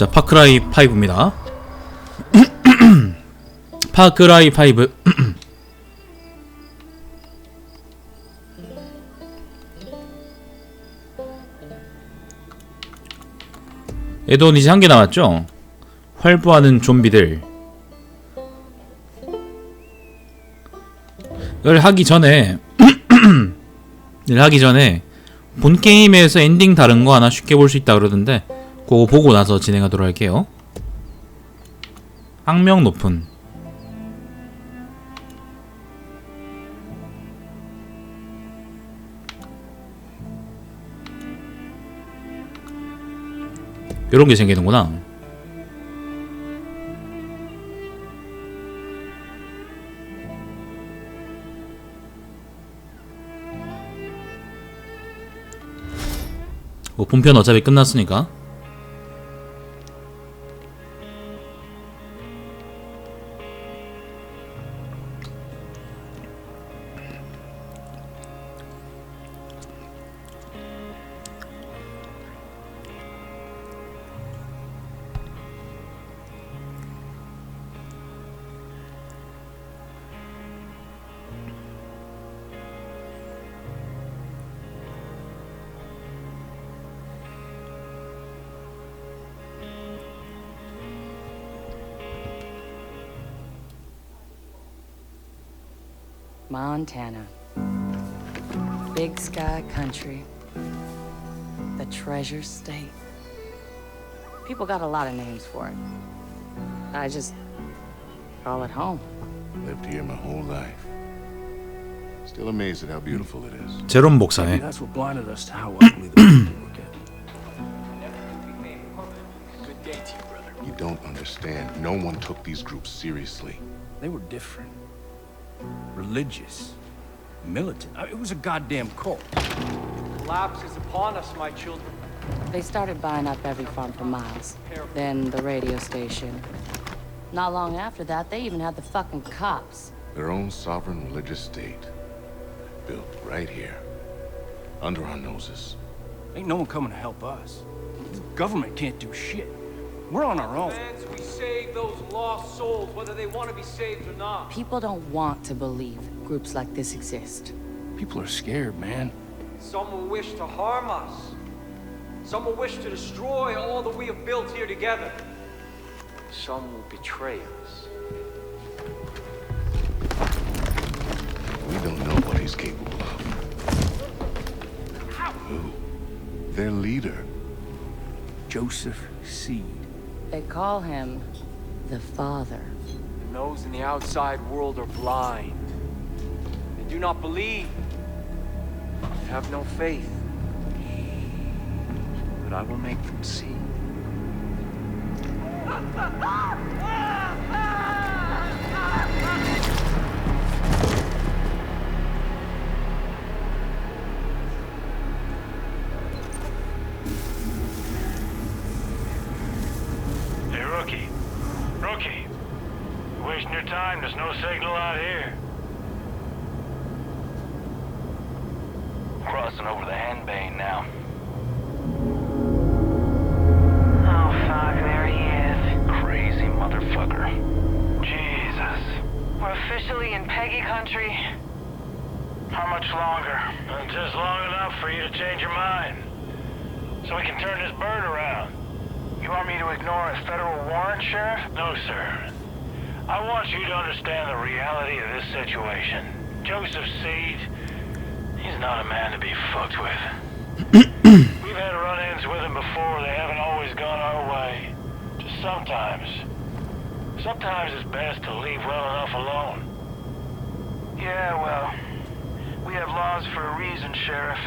자, 파크라이 5입니다. 파크라이 5. 에돈 이제 한 개 남았죠? 활보하는 좀비들. 을 하기 전에 를 하기 전에 본 게임에서 엔딩 다른 거 하나 쉽게 볼 수 있다 그러던데 그거 보고 나서 진행하도록 할게요. 악명 높은 이런 게 생기는구나. 뭐 본편 어차피 끝났으니까 Montana. Big sky country. The treasure state. People got a lot of names for it. I just call it home. Lived here my whole life. Still amazed at how beautiful it is. 제롬 Maybe 목사의 that's what blinded us to how ugly the people look at. Good day to you, brother. You don't understand. No one took these groups seriously. They were different. Religious. Militant. I mean, it was a goddamn cult. Collapse is upon us, my children. They started buying up every farm for miles. Then the radio station. Not long after that, they even had the fucking cops. Their own sovereign religious state. Built right here. Under our noses. Ain't no one coming to help us. The government can't do shit. We're on our own. Plans we save those lost souls, whether they want to be saved or not. People don't want to believe groups like this exist. People are scared, man. Some will wish to harm us. Some will wish to destroy all that we have built here together. Some will betray us. We don't know what he's capable of. Who? Their leader. Joseph Seed. They call him the Father. And those in the outside world are blind. They do not believe. They have no faith. But I will make them see. Rookie. Rookie. You're wasting your time. There's no signal out here. Crossing over the Henbane now. Oh, fuck, there he is. Crazy motherfucker. Jesus. We're officially in Peggy country. How much longer? Uh, Just long enough for you to change your mind. So we can turn this bird around. You want me to ignore a federal warrant, Sheriff? No, sir. I want you to understand the reality of this situation. Joseph Seed, he's not a man to be fucked with. We've had run-ins with him before. They haven't always gone our way. Just sometimes. Sometimes it's best to leave well enough alone. Yeah, well, we have laws for a reason, Sheriff.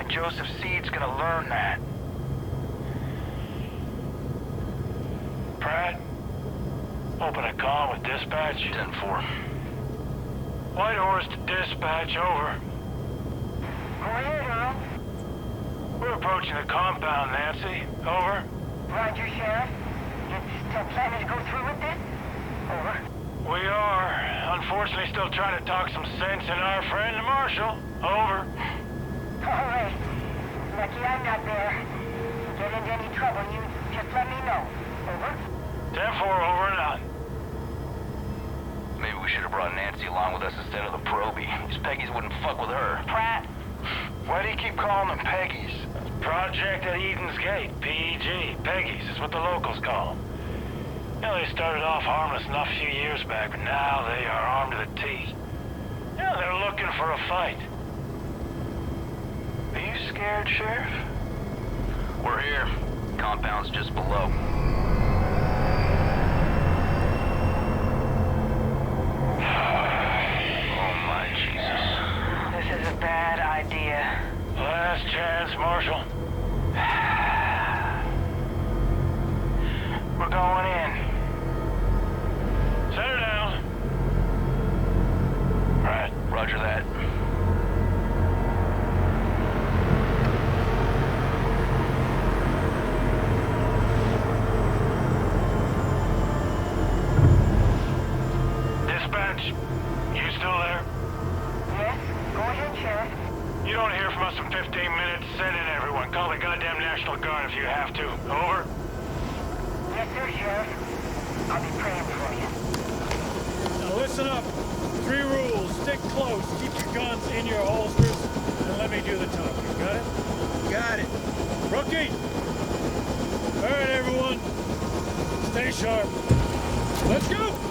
And Joseph Seed's gonna learn that. Pratt, open a call with dispatch. 10-4. White Horse to dispatch, over. Over here, General. We're approaching the compound, Nancy. Over. Roger, Sheriff. You still planning to go through with this? Over. We are. Unfortunately, still trying to talk some sense in our friend the Marshal. Over. All right. Lucky I'm not there. Get into any trouble, you just let me know. Go. Over. 10-4, over and out. Maybe we should have brought Nancy along with us instead of the Proby. These Peggy's wouldn't fuck with her. Pratt. Why do you keep calling them Peggy's? Project at Eden's Gate, PEG. Peggy's is what the locals call them. You know, they started off harmless enough a few years back, but now they are armed to the teeth. Yeah, they're looking for a fight. Are you scared, Sheriff? We're here. Compound's just below. Last chance, Marshal. We're going in. You don't hear from us in 15 minutes. Send in everyone. Call the goddamn National Guard if you have to. Over. Yes, sir, Sheriff. I'll be praying for you. Now listen up. Three rules. Stick close. Keep your guns in your holsters. And let me do the talking. Got it? Got it. Rookie! All right, everyone. Stay sharp. Let's go!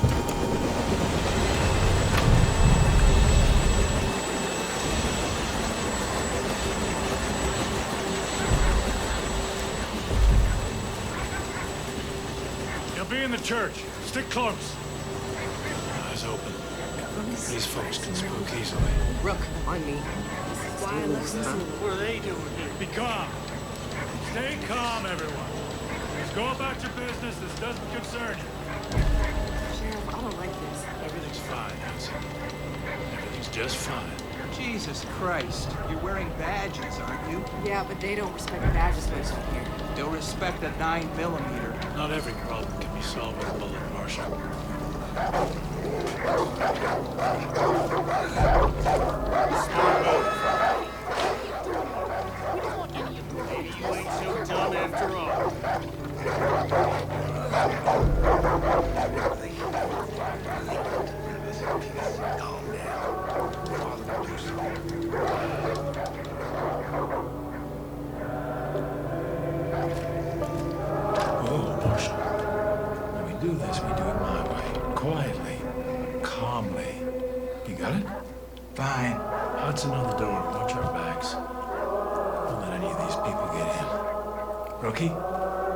Church. Stick close. Eyes open. These folks can spook easily. Rook, on me. Why I left What are they doing here? Be calm. Stay calm, everyone. Just go about your business. This doesn't concern you. Sheriff, I don't like this. Everything's fine, Nancy. Everything's just fine. Jesus Christ, you're wearing badges, aren't you? Yeah, but they don't respect badges most of here. They'll respect a 9 millimeter. Not every problem can be solved with a bullet, Marshal. Maybe you ain't so dumb after all. Hudson on the door. Watch our backs. Don't let any of these people get in. Rookie,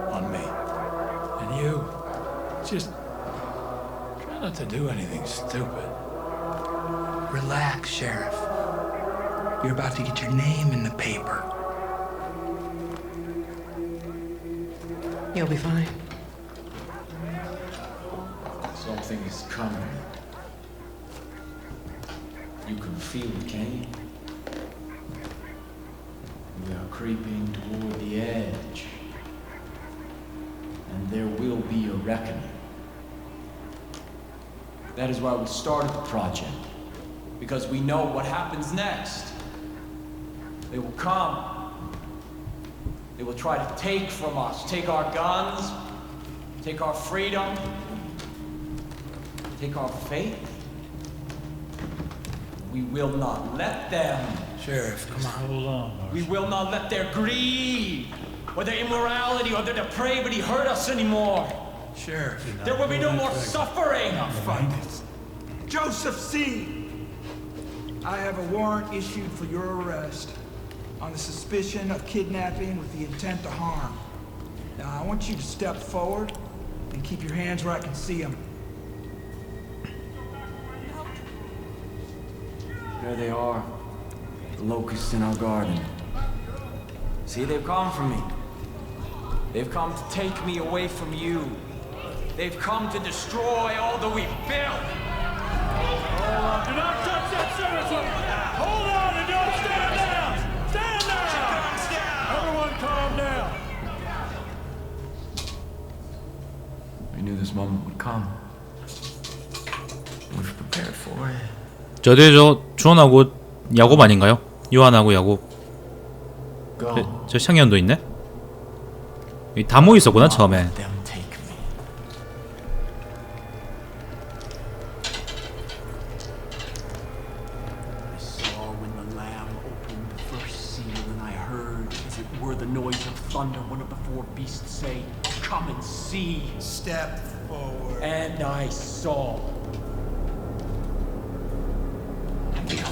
on me. And you, just try not to do anything stupid. Relax, Sheriff. You're about to get your name in the paper. You'll be fine. Something is coming. You can feel it, can you? We are creeping toward the edge. And there will be a reckoning. That is why we started the project. Because we know what happens next. They will come. They will try to take from us, take our guns, take our freedom, take our faith. We will not let them. Sheriff, come on. Hold on, We will not let their greed, or their immorality, or their depravity hurt us anymore. Sheriff. There will be no more suffering. I find this. Joseph C. I have a warrant issued for your arrest on the suspicion of kidnapping with the intent to harm. Now, I want you to step forward and keep your hands where I can see them. There they are, the locusts in our garden. See, they've come for me. They've come to take me away from you. They've come to destroy all that we've built. Do not touch that citizen! Hold on and don't stand down! Stand down! Everyone calm down! We knew this moment would come. We've prepared for it. 저 뒤에 저 주원하고 야곱 아닌가요? 요한하고 야곱. 그래, 저 샹현도 있네. 다 모였었구나 처음에.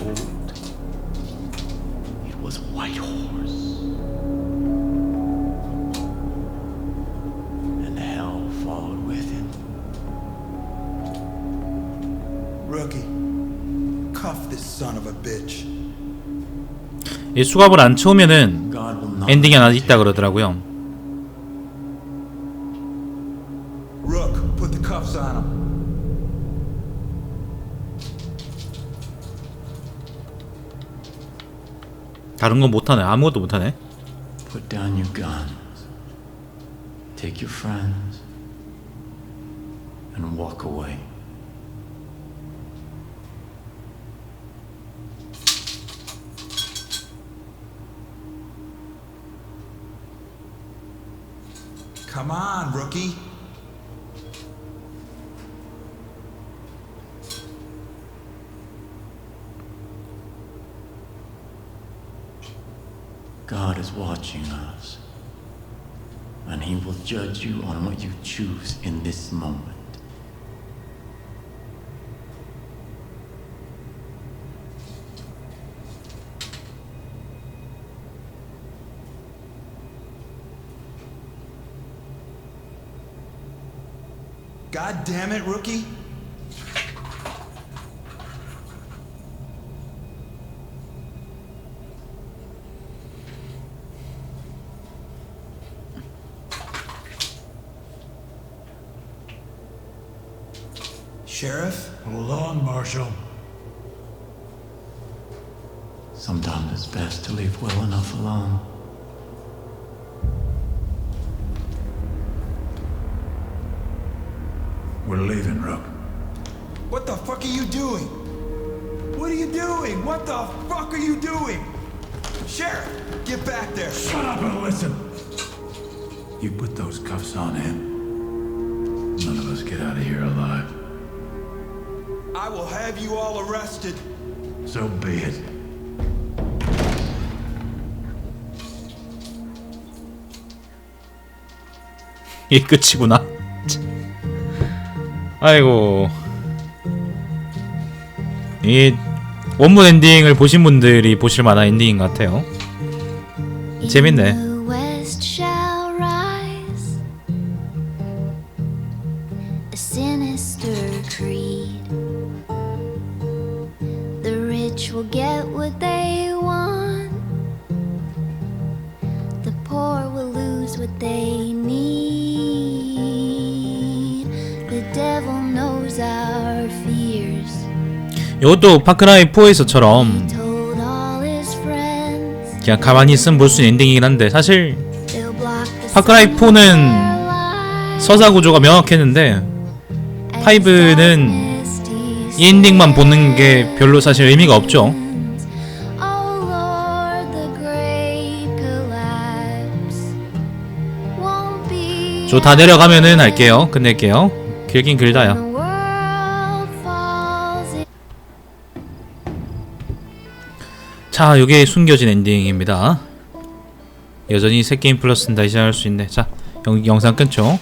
Behold, it was a white horse. And hell followed with him. Rookie, cuff this son of a bitch. 이 수갑을 안 채우면은 God will not 엔딩이 하나 있다 그러더라고요. 다른 건 못하네. 아무것도 못하네. Put down your guns. Take your friends. And walk away. Come on, rookie. God is watching us. And He will judge you on what you choose in this moment. God damn it, rookie. Sheriff? Hold on, Marshal. Sometimes it's best to leave well enough alone. We're leaving, Rook. What the fuck are you doing? What are you doing? What the fuck are you doing? Sheriff, get back there. Shut up and listen. You put those cuffs on him. None of us get out of here alive. I will have you all arrested. So be it. 이게 끝이구나. 아이고. 이 원문 엔딩을 보신 분들이 보실 만한 엔딩인 것 같아요. 재밌네. They need. The devil knows our fears. 이것도 파크라이 4에서처럼 Told all his friends 그냥 가만히 있으면 볼 수 있는 엔딩이긴 한데 사실 they'll block the 파크라이 sun with 4는 their lies. 서사 구조가 명확했는데 5는 이 엔딩만 보는 게 별로 사실 의미가 없죠. 저 다 내려가면은 할게요. 끝낼게요. 길긴 길다야. 자, 요게 숨겨진 엔딩입니다. 여전히 새 게임 플러스는 다시 시작할 수 있네. 자, 영, 영상 끊죠.